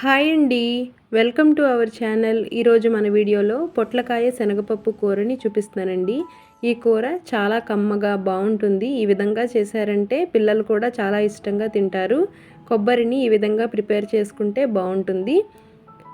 Hi అండి. Welcome to our channel. ఈరోజు మన వీడియోలో పొట్లకాయ శనగపప్పు కూరని చూపిస్తున్నానండి. ఈ కూర చాలా కమ్మగా బాగుంటుంది. ఈ విధంగా చేశారంటే పిల్లలు కూడా చాలా ఇష్టంగా తింటారు. కొబ్బరిని ఈ విధంగా ప్రిపేర్ చేసుకుంటే బాగుంటుంది.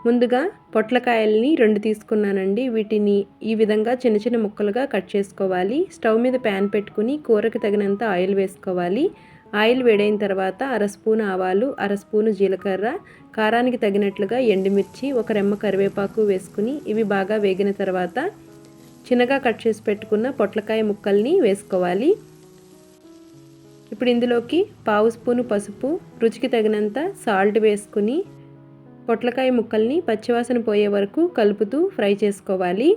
ముందుగా పొట్లకాయల్ని రెండు తీసుకున్నానండి. వీటిని ఈ విధంగా చిన్న చిన్న ముక్కలుగా కట్ చేసుకోవాలి. స్టవ్ మీద ప్యాన్ పెట్టుకుని కూరకి తగినంత ఆయిల్ వేసుకోవాలి. ఆయిల్ వేడైన తర్వాత అర స్పూన్ ఆవాలు అర స్పూను జీలకర్ర కారానికి తగినట్లుగా ఎండుమిర్చి ఒక రెమ్మ కరివేపాకు వేసుకుని ఇవి బాగా వేగిన తర్వాత చిన్నగా కట్ చేసి పెట్టుకున్న పొట్లకాయ ముక్కల్ని వేసుకోవాలి. ఇప్పుడు ఇందులోకి పావు స్పూను పసుపు రుచికి తగినంత సాల్ట్ వేసుకుని పొట్లకాయ ముక్కల్ని పచ్చివాసన పోయే వరకు కలుపుతూ ఫ్రై చేసుకోవాలి.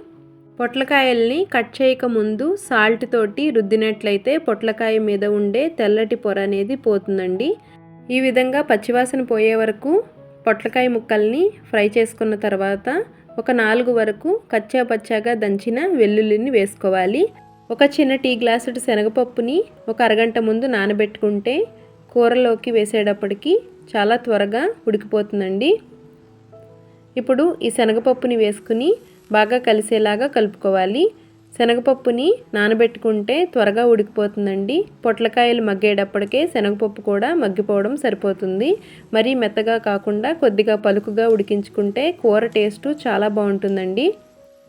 పొట్లకాయల్ని కట్ చేయక ముందు సాల్ట్ తోటి రుద్దినట్లయితే పొట్లకాయ మీద ఉండే తెల్లటి పొర అనేది పోతుందండి. ఈ విధంగా పచ్చివాసన పోయే వరకు పొట్లకాయ ముక్కల్ని ఫ్రై చేసుకున్న తర్వాత ఒక నాలుగు వరకు కచ్చా పచ్చాగా దంచిన వెల్లుల్లిని వేసుకోవాలి. ఒక చిన్న టీ గ్లాసుడు శనగపప్పుని ఒక అరగంట ముందు నానబెట్టుకుంటే కూరలోకి వేసేటప్పటికి చాలా త్వరగా ఉడికిపోతుందండి. ఇప్పుడు ఈ శనగపప్పుని వేసుకుని బాగా కలిసేలాగా కలుపుకోవాలి. శనగపప్పుని నానబెట్టుకుంటే త్వరగా ఉడికిపోతుందండి. పొట్లకాయలు మగ్గేటప్పటికే శనగపప్పు కూడా మగ్గిపోవడం సరిపోతుంది. మరీ మెత్తగా కాకుండా కొద్దిగా పలుకుగా ఉడికించుకుంటే కూర టేస్టు చాలా బాగుంటుందండి.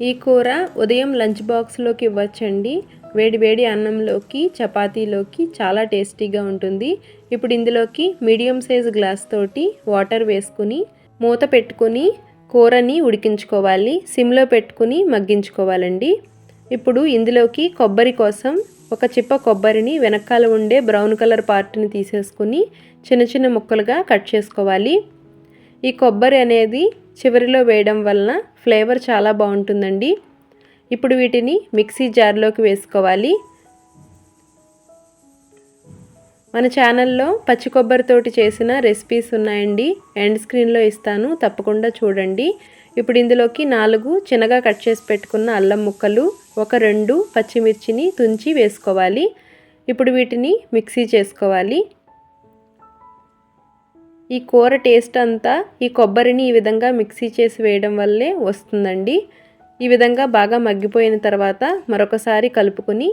ఈ కూర ఉదయం లంచ్ బాక్స్లోకి ఇవ్వచ్చండి. వేడి వేడి అన్నంలోకి చపాతీలోకి చాలా టేస్టీగా ఉంటుంది. ఇప్పుడు ఇందులోకి మీడియం సైజ్ గ్లాస్ తోటి వాటర్ వేసుకుని మూత పెట్టుకుని కూరని ఉడికించుకోవాలి సిమ్లో పెట్టుకుని మగ్గించుకోవాలండి. ఇప్పుడు ఇందులోకి కొబ్బరి కోసం ఒక చిప్ప కొబ్బరిని వెనకాల ఉండే బ్రౌన్ కలర్ పార్ట్ని తీసేసుకుని చిన్న చిన్న ముక్కలుగా కట్ చేసుకోవాలి. ఈ కొబ్బరి అనేది చివరిలో వేయడం వలన ఫ్లేవర్ చాలా బాగుంటుందండి. ఇప్పుడు వీటిని మిక్సీ జార్లోకి వేసుకోవాలి. మన ఛానల్లో పచ్చి కొబ్బరితోటి చేసిన రెసిపీస్ ఉన్నాయండి. ఎండ్ స్క్రీన్లో ఇస్తాను. తప్పకుండా చూడండి. ఇప్పుడు ఇందులోకి నాలుగు చిన్నగా కట్ చేసి పెట్టుకున్న అల్లం ముక్కలు ఒక రెండు పచ్చిమిర్చిని తుంచి వేసుకోవాలి. ఇప్పుడు వీటిని మిక్సీ చేసుకోవాలి. ఈ కూర టేస్ట్ అంతా ఈ కొబ్బరిని ఈ విధంగా మిక్సీ చేసి వేయడం వల్లే వస్తుందండి. ఈ విధంగా బాగా మగ్గిపోయిన తర్వాత మరొకసారి కలుపుకొని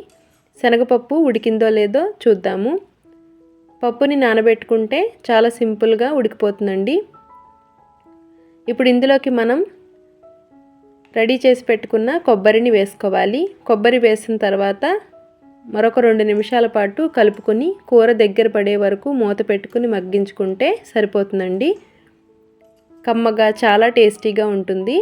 శనగపప్పు ఉడికిందో లేదో చూద్దాము. పప్పుని నానబెట్టుకుంటే చాలా సింపుల్గా ఉడికిపోతుందండి. ఇప్పుడు ఇందులోకి మనం రెడీ చేసి పెట్టుకున్న కొబ్బరిని వేసుకోవాలి. కొబ్బరి వేసిన తర్వాత మరొక రెండు నిమిషాల పాటు కలుపుకొని కూర దగ్గర పడే వరకు మూత పెట్టుకుని మగ్గించుకుంటే సరిపోతుందండి. కమ్మగా చాలా టేస్టీగా ఉంటుంది.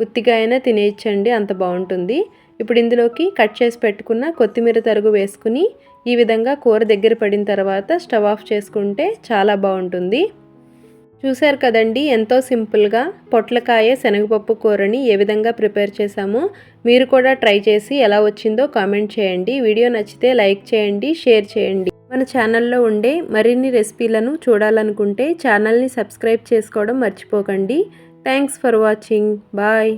ఉత్తిగా అయినా తినేయచ్చండి అంత బాగుంటుంది. ఇప్పుడు ఇందులోకి కట్ చేసి పెట్టుకున్న కొత్తిమీర తరుగు వేసుకుని ఈ విధంగా కూర దగ్గర పడిన తర్వాత స్టవ్ ఆఫ్ చేసుకుంటే చాలా బాగుంటుంది. చూశారు కదండి ఎంతో సింపుల్గా పొట్లకాయ శనగపప్పు కూరని ఏ విధంగా ప్రిపేర్ చేశామో? మీరు కూడా ట్రై చేసి ఎలా వచ్చిందో కామెంట్ చేయండి. వీడియో నచ్చితే లైక్ చేయండి షేర్ చేయండి. మన ఛానల్లో ఉండే మరిన్ని రెసిపీలను చూడాలనుకుంటే ఛానల్ని సబ్స్క్రైబ్ చేసుకోవడం మర్చిపోకండి. Thanks for watching. బాయ్.